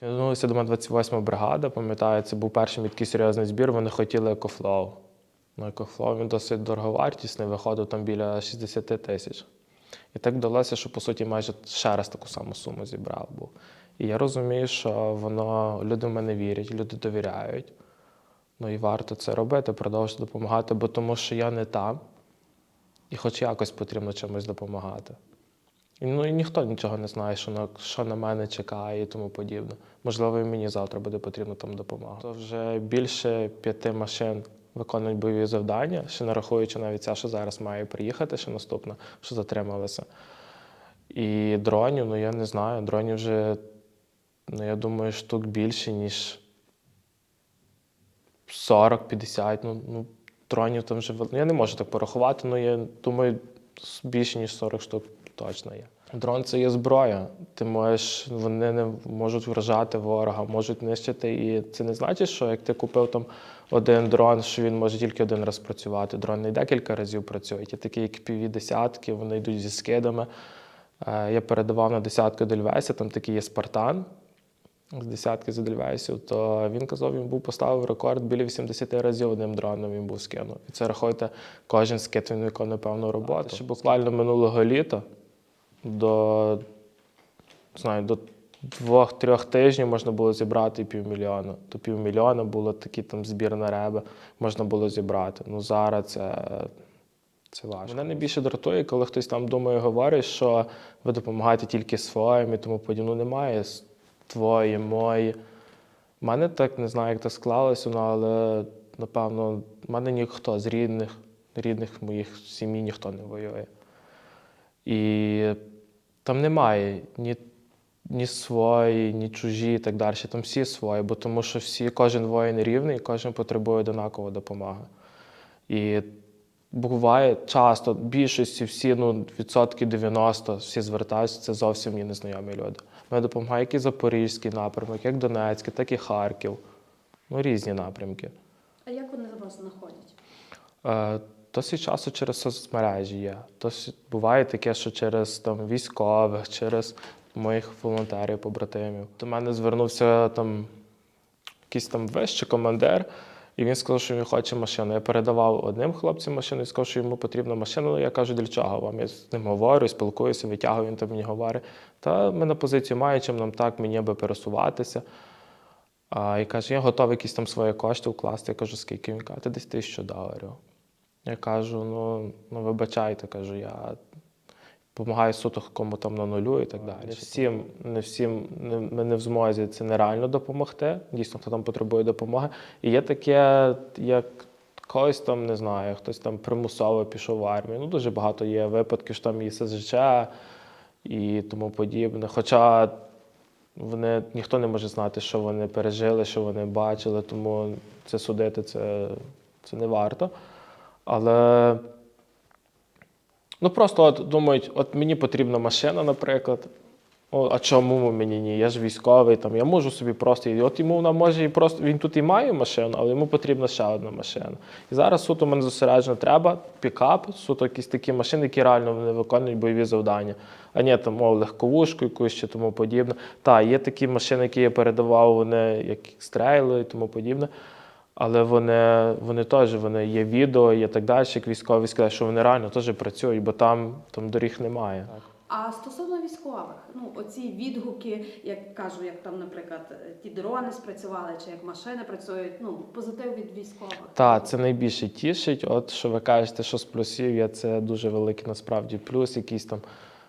Звернулася до мене 28 бригада, пам'ятаю, це був перший мій такий серйозний збір. Вони хотіли екофлоу. Ну, екофлоу він досить дороговартісний, виходив там біля 60 тисяч. І так вдалося, що по суті майже ще раз таку саму суму зібрав був. І я розумію, що воно люди в мене вірять, люди довіряють. Ну і варто це робити, продовжувати допомагати, бо тому що я не там, і хоч якось потрібно чимось допомагати. Ну і ніхто нічого не знає, що на, що на мене чекає і тому подібне. Можливо, і мені завтра буде потрібна там допомога. То вже більше п'яти машин виконують бойові завдання, ще не рахуючи навіть ця, що зараз має приїхати, ще наступна, що затрималася. І дронів, ну я не знаю, дронів вже, ну я думаю, штук більше, ніж 40-50. Ну, ну, дронів там вже ну, я не можу так порахувати, але я думаю, більше, ніж 40 штук точно є. Дрон це є зброя. Ти можеш, вони не можуть вражати ворога, можуть нищити. І це не значить, що як ти купив там один дрон, що він може тільки один раз працювати. Дрон не декілька разів працюють. Є такі, як піві десятки, вони йдуть зі скидами. Е, Я передавав на десятку Дельвеся, там такий є Спартан з десятки з Дельвейсів, то він казав, він був поставив рекорд біля 80 разів одним дроном він був скинув. І це рахуйте, кожен скид він виконує певну роботу. Ще буквально минулого літа до, знаю, до двох-трьох тижнів можна було зібрати півмільйона. До півмільйона було такий там збір на реби, можна було зібрати. Ну зараз це, це важко. Мене найбільше дратує, коли хтось там думає, говорить, що ви допомагаєте тільки своїм і тому подібне. Ну, немає твої, мої. У мене так не знаю, як це склалося, але напевно, в мене ніхто з рідних, рідних моїх сім'ї ніхто не воює. І там немає ні, ні свої, ні чужі і так далі. Там всі свої, бо тому що всі, кожен воїн рівний, кожен потребує однакової допомоги. І буває часто, більшості всі, ну, відсотки 90, всі звертаються, це зовсім мені незнайомі люди. Мені допомагає як і Запорізький напрямок, як Донецький, так і Харків. Ну, різні напрямки. А як вони вас знаходять? Досить часто через соцмережі є. Досить буває таке, що через там, військових, через моїх волонтерів, побратимів. До мене звернувся там якийсь там вищий командир, і він сказав, що він хоче машину. Я передавав одним хлопцям машину і сказав, що йому потрібна машина. Я кажу, для чого вам? Я з ним говорю, спілкуюся, витягую, він там мені говорить. Та ми на позицію має, чим нам так, мені аби пересуватися. А, і каже, я готовий якісь там свої кошти вкласти. Я кажу, скільки? Він каже, «Та десь тисячу доларів. Я кажу, ну, ну вибачайте, кажу, я допомагаю суто кому там на нулю і так далі. Всім, не всім не, ми не в змозі це нереально допомогти. Дійсно, хто там потребує допомоги. І є таке, як когось там не знаю, хтось там примусово пішов в армію. Ну, дуже багато є випадків, що там і ССЖ і тому подібне. Хоча вони ніхто не може знати, що вони пережили, що вони бачили, тому це судити це, це не варто. Але ну просто от думають, от мені потрібна машина, наприклад. О, а чому мені ні? Я ж військовий, там я можу собі просто. От йому вона може і просто він тут і має машину, але йому потрібна ще одна машина. І зараз суто мене зосереджено треба пікап, суто якісь такі машини, які реально вони виконують бойові завдання. А ні, там мов легковушку якусь чи тому подібне. Та, є такі машини, які я передавав, вони як стрейли і тому подібне. Але вони, вони теж вони є відео, є так далі, як військові сказали, що вони реально теж працюють, бо там, там доріг немає. А стосовно військових, ну оці відгуки, як кажу, як там, наприклад, ті дрони спрацювали, чи як машини працюють, ну позитив від військових. Так, це найбільше тішить. От що ви кажете, що з плюсів є, це дуже великий насправді плюс, якийсь там.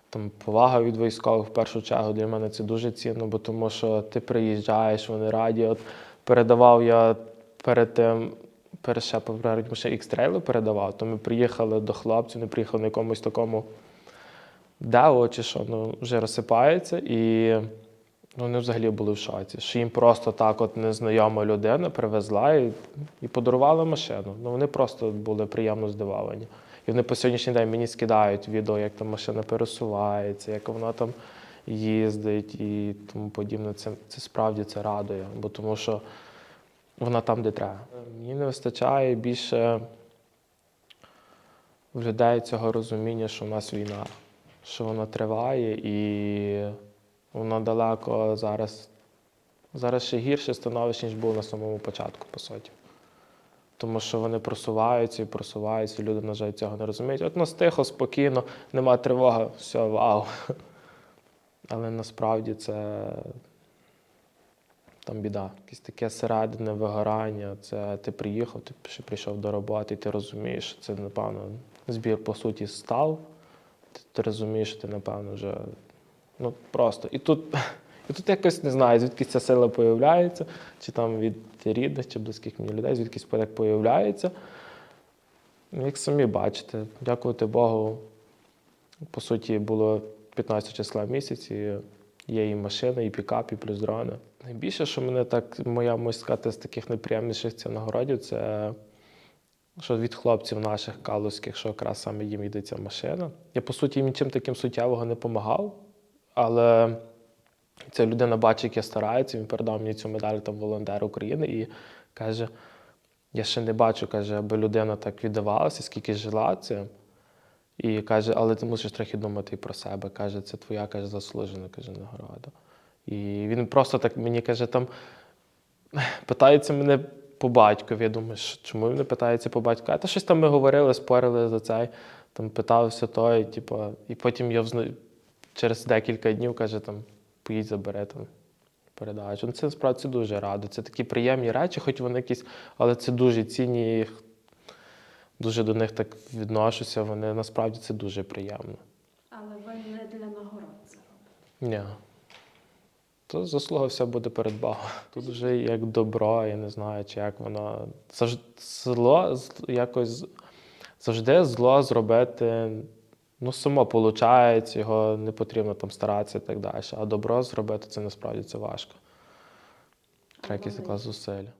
Там повага від військових в першу чергу для мене це дуже цінно, бо тому що ти приїжджаєш, вони раді. От передавав я перед тим, ще попередньо ще X-Trail передавав, то ми приїхали до хлопців, не приїхали на якомусь такому део чи що, ну вже розсипається, і ну, вони взагалі були в шоці. Що їм просто так, от незнайома людина привезла і, і подарувала машину. Ну вони просто були приємно здивовані. І вони по сьогоднішній день мені скидають відео, як там машина пересувається, як вона там їздить і тому подібне. Це, це справді це радує, бо тому що вона там, де треба. Мені не вистачає більше в людей цього розуміння, що в нас війна, що вона триває і вона далеко зараз Зараз ще гірше становище, ніж було на самому початку, по суті. Тому що вони просуваються і просуваються, і люди, на жаль, цього не розуміють. От нас тихо, спокійно, нема тривоги, все, вау. Але насправді це там біда. Якесь таке середине вигорання. Це ти приїхав, ти ще прийшов до роботи, і ти розумієш, що це, напевно, збір по суті став. Ти, ти розумієш, що ти, напевно, вже ну просто. І тут, і тут якось не знаю, звідки ця сила появляється, чи там від рідних, чи близьких мені людей, звідкись так появляється. Ну, Як самі бачите, дякувати Богу, по суті, було 15 числа місяці. Є і машина, і пікап, і плюс дрони. Найбільше, що мене так, моя можна сказати, з таких найприємніших цих нагородів, це що від хлопців наших калузьких, що якраз саме їм йде ця машина. Я, по суті, нічим таким суттєвого не допомагав, але ця людина бачить, як я стараюся, він передав мені цю медаль там волонтер України і каже: я ще не бачу, каже, аби людина так віддавалася, скільки жила цим. І каже, але ти мусиш трохи думати і про себе. Каже, це твоя каже, заслужена каже, нагорода. І він просто так мені каже, там питається мене по батькові. Я думаю, «Що- чому він не питається по батькові? А та щось там ми говорили, спорили за цей, там питався той, типу, і потім я взна... через декілька днів каже, там, поїдь забере там передачу. Ну, це насправді це дуже радо. Це такі приємні речі, хоч вони якісь, але це дуже цінні. їх Дуже до них так відношуся. Вони насправді це дуже приємно. Але ви не для нагород це робите. Ні. То заслуга все буде перед Богом. Тут вже як добро, я не знаю, чи як воно. Завжди зло якось завжди зло зробити. Ну, само виходить, його не потрібно там старатися і так далі. А добро зробити це насправді це важко. Треба якісь така зусилля.